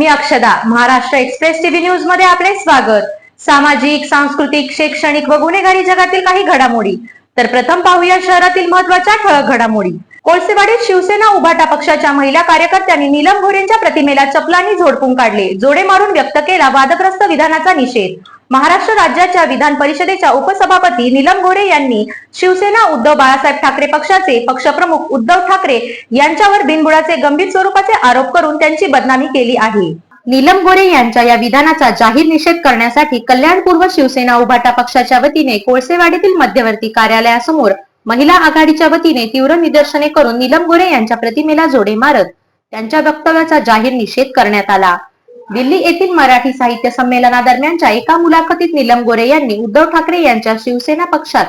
मी अक्षदा Maharashtra express TV न्यूजमध्ये आपले स्वागत. सामाजिक सांस्कृतिक शैक्षणिक व गुन्हेगारी जगातील काही घडामोडी. तर प्रथम पाहूया शहरातील महत्त्वाच्या ठळक घडामोडी. कोळसेवाडीत शिवसेना उभाटा पक्षाच्या महिला कार्यकर्त्यांनी नीलम गोरेंच्या प्रतिमेला चपलांनी झोडपून काढले. जोडे मारून व्यक्त केला वादग्रस्त विधानाचा निषेध. महाराष्ट्र राज्याच्या विधान परिषदेच्या उपसभापती नीलम गोरे यांनी शिवसेना उद्धव बाळासाहेब ठाकरे पक्षाचे पक्षप्रमुख उद्धव ठाकरे यांच्यावर बिनबुडाचे गंभीर स्वरूपाचे आरोप करून त्यांची बदनामी केली आहे. नीलम गोरे यांच्या या विधानाचा जाहीर निषेध करण्यासाठी कल्याणपूर्व शिवसेना उभाटा पक्षाच्या वतीने कोळसेवाडीतील मध्यवर्ती कार्यालयासमोर महिला आघाडीच्या वतीने तीव्र निदर्शने करून नीलम गोरे यांच्या प्रतिमेला जोडे मारत त्यांच्या वक्तव्याचा जाहीर निषेध करण्यात आला. दिल्ली येथील मराठी साहित्य संमेलनादरम्यानच्या एका मुलाखतीत नीलम गोरे यांनी उद्धव ठाकरे यांच्या शिवसेना पक्षात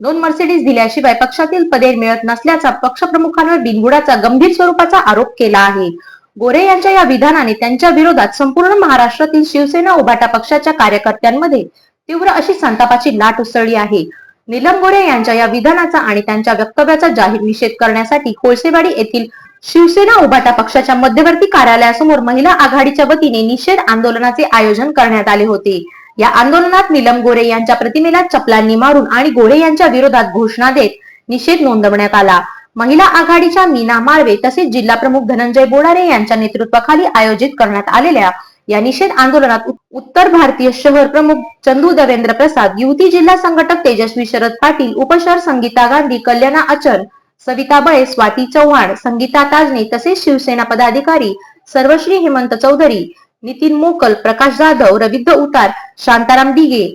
दोन मर्सिडीज दिल्याशिवाय पक्षातील पदे मिळत नसल्याचा पक्षप्रमुखांवर बिनबुडाचा गंभीर स्वरूपाचा आरोप केला आहे. गोरे यांच्या या विधानाने त्यांच्या विरोधात संपूर्ण महाराष्ट्रातील शिवसेना उभाटा पक्षाच्या कार्यकर्त्यांमध्ये तीव्र अशी संतापाची लाट उसळली आहे. निलम गोरे यांच्या या विधानाचा आणि त्यांच्या वक्तव्याचा जाहीर निषेध करण्यासाठी कोळसेवाडी येथील शिवसेना उभाटा पक्षाच्या मध्यवर्ती कार्यालयासमोर महिला आघाडीच्या वतीने निषेध आंदोलनाचे आयोजन करण्यात आले होते. या आंदोलनात नीलम गोरे यांच्या प्रतिमेला चपलांनी मारून आणि गोरे यांच्या विरोधात घोषणा देत निषेध नोंदवण्यात आला. महिला आघाडीच्या मीना माळवे तसेच जिल्हा प्रमुख धनंजय बोडारे यांच्या नेतृत्वाखाली आयोजित करण्यात आलेल्या या निषेध आंदोलनात उत्तर भारतीय शहर प्रमुख चंदू देवेंद्र प्रसाद युवती जिल्हा संघटक तेजस्वी शरद पाटील उपशहर संगीता गांधी कल्याणा अचर सविता बळे स्वाती चव्हाण संगीता ताजने तसेच शिवसेना पदाधिकारी सर्वश्री हेमंत चौधरी नितीन मोकल प्रकाश जाधव रवींद्र उतार शांताराम दिगे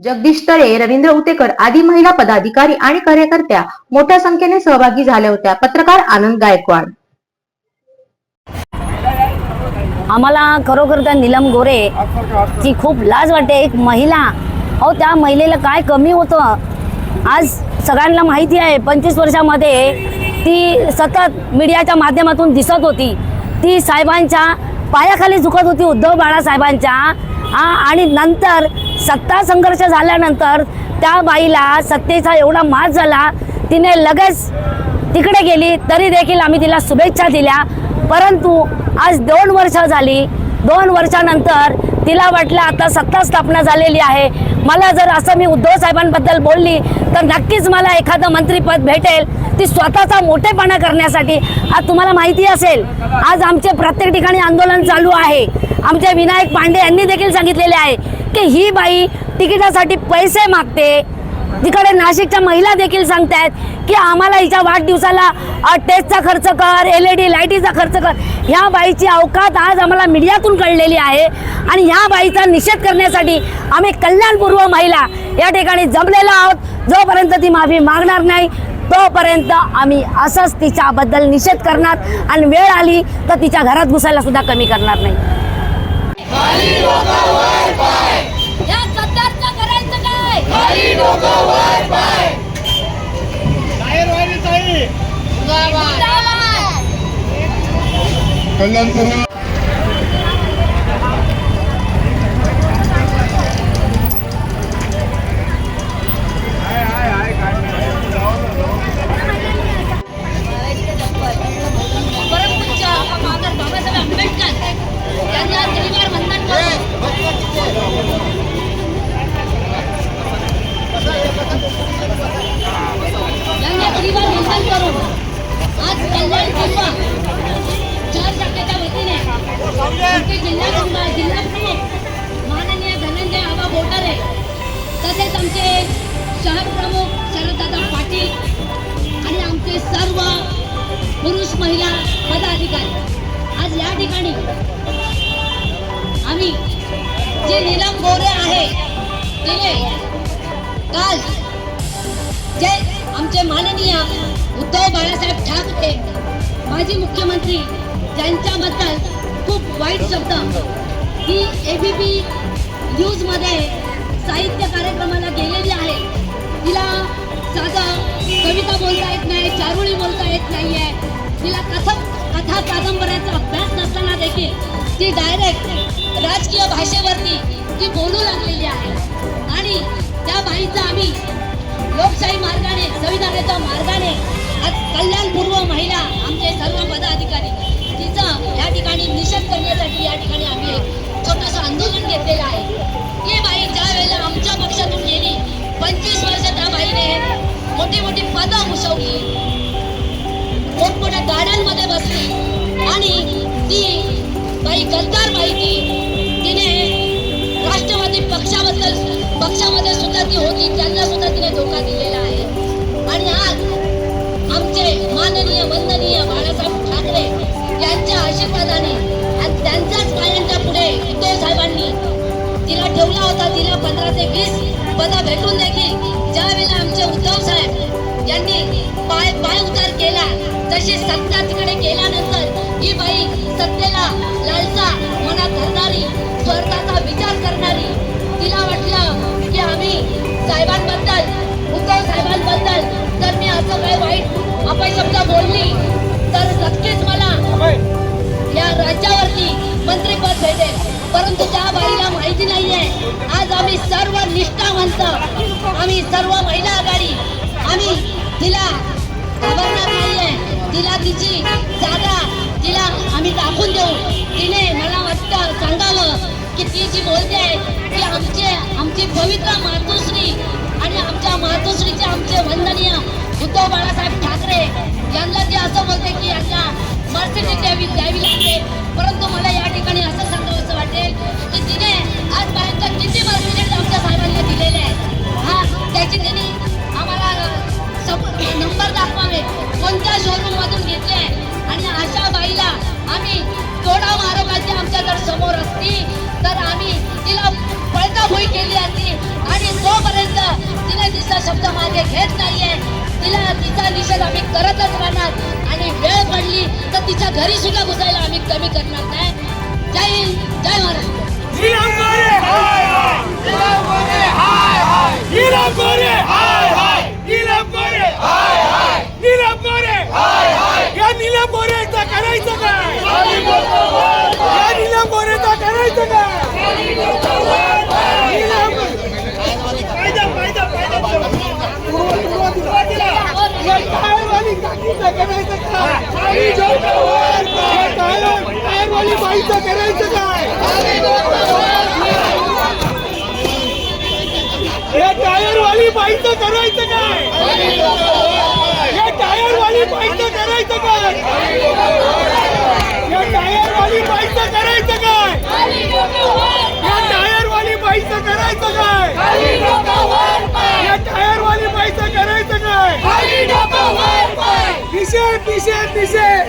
जगदीश तळे रवींद्र उतेकर आदी महिला पदाधिकारी आणि कार्यकर्त्या मोठ्या संख्येने सहभागी झाल्या होत्या. पत्रकार आनंद गायकवाड. आम्हाला खरोखर त्या नीलम गोरे ची खूप लाज वाटते. एक महिला. अहो त्या महिलेला काय कमी होतं? आज सगळ्यांना माहिती आहे पंचवीस वर्षामध्ये ती सतत मीडियाच्या माध्यमातून दिसत होती. ती साहेबांच्या पायाखाली झुकत होती उद्धव बाळासाहेबांच्या. आणि नंतर सत्ता संघर्ष झाल्यानंतर त्या बाईला सत्तेचा एवढा मात झाला तिने लगेच तिकडे गेली तरी देखील आम्ही तिला शुभेच्छा दिल्या. परंतु आज दोन वर्ष झाली दोन वर्षानंतर तिला वाटलं आता सत्ता स्थापना झालेली आहे. मला जर असं मी उद्धव साहेबांबद्दल बोलली तर नक्कीच मला एखादं मंत्रीपद भेटेल. ती स्वतःचा मोठेपणा करण्यासाठी. आज तुम्हाला माहिती असेल आज आमचे प्रत्येक ठिकाणी आंदोलन चालू आहे. आमचे विनायक पांडे यांनी देखील सांगितलेले आहे की ही बाई तिकिटासाठी पैसे मागते. तिकडे नाशिकच्या महिला देखील सांगतायत की आम्हाला हिच्या वाढदिवसाला टेस्टचा खर्च कर एल ई डी लाईटीचा खर्च कर. ह्या बाईची अवकात आज आम्हाला मीडियातून कळलेली आहे. आणि ह्या बाईचा निषेध करण्यासाठी आम्ही कल्याणपूर्व महिला या ठिकाणी जमलेलो आहोत. जोपर्यंत ती माफी मागणार नाही तोपर्यंत आम्ही असंच तिच्याबद्दल निषेध करणार. आणि वेळ आली तर तिच्या घरात घुसायला सुद्धा कमी करणार नाही. जाहीरवाणी ताई जिंदाबाद. कल्याणपूर्व तसेच आमचे शहर प्रमुख शरददादा पाटील आणि आमचे सर्व पुरुष महिला पदाधिकारी. आज या ठिकाणी आम्ही जे नीलम गोरे आहे तिने काल जे आमचे माननीय उद्धव बाळासाहेब ठाकरे माजी मुख्यमंत्री त्यांच्याबद्दल खूप वाईट शब्द ही एबीपी न्यूजमध्ये साहित्य कार्यक्रमाला गेलेली आहे. तिला साधा कविता बोलता येत नाही चारुळी बोलता येत नाही आहे तिला कथा कथा कादंबऱ्याचा अभ्यास नसताना देखील ती डायरेक्ट राजकीय भाषेवरती ती बोलू लागलेली आहे. आणि त्या बाईचा आम्ही लोकशाही मार्गाने संविधानाच्या मार्गाने आज कल्याणपूर्व महिला आमचे सर्व पदाधिकारी तिचा या ठिकाणी निषेध करण्यासाठी पक्षामध्ये सुद्धा ती होती त्यांना सुद्धा तिने धोका दिलेला आहे. आणि आज आमचे माननीय वंदनीय बाळासाहेब ठाकरे यांच्या आशीर्वादाने आणि त्यांच्याच पायांच्या पुढे उद्धव साहेबांनी तिला ठेवला होता. तिला पंधरा ते वीस पदं भेटून देखील ज्यावेळेला आमचे उद्धव साहेब यांनी पाय पाय उतार केला तशी सत्ता तिकडे गेल्यानंतर ही बाई सत्तेला लालसा मनात धरणारी स्वार्थाचा विचार करणारी वाईट अपशब्द बोलली तर नक्कीच मला या राज्यावरती मंत्रीपद भेटेल. परंतु त्या बाईला माहिती नाहीये. आज आम्ही सर्व निष्ठावंत आम्ही सर्व महिला आघाडी आम्ही तिला घाबरणार नाहीये. तिला तिची जागा तिला आम्ही दाखवून देऊ. तिने मला वाटतं सांगावं की ती जी बोलते आहे की आमचे आमची पवित्र मातोश्री त्यांनी आम्हाला नंबर दाखवावे कोणत्या शोरूम मधून घेतले आणि अशा बाईला आम्ही तोडा मारोगाची आमच्या जर समोर असती. तर आम्ही तिला पळताभोई केली असती. आणि तोपर्यंत तिने तिचा शब्द मागे घेत नाहीये. तिला तिचा निषेध आम्ही करतच राहणार. आणि वेळ पडली तर तिच्या घरी सुद्धा घुसायला आम्ही कमी करणार नाही. जय हिंद जय महाराष्ट्र. नीलम गोरे हाय हाय नीलम गोरे हाय हाय नीलम गोरे हाय हाय या नीलम गोरेचा करायचं काय या नीलम गोरेचा करायचं काय नीलम टायरवाली काकीचं करायचं काय या टायर टायरवाली बाईचं करायचं बाईचं करायचं काय? या टायरवाली बाईचं करायचं काय? या टायरवाली बाईचं करायचं काय? या टायरवाली बाईचं करायचं काय? या टायरवाली बाईचं करायचं काय? निषेध. निषेध निषेध.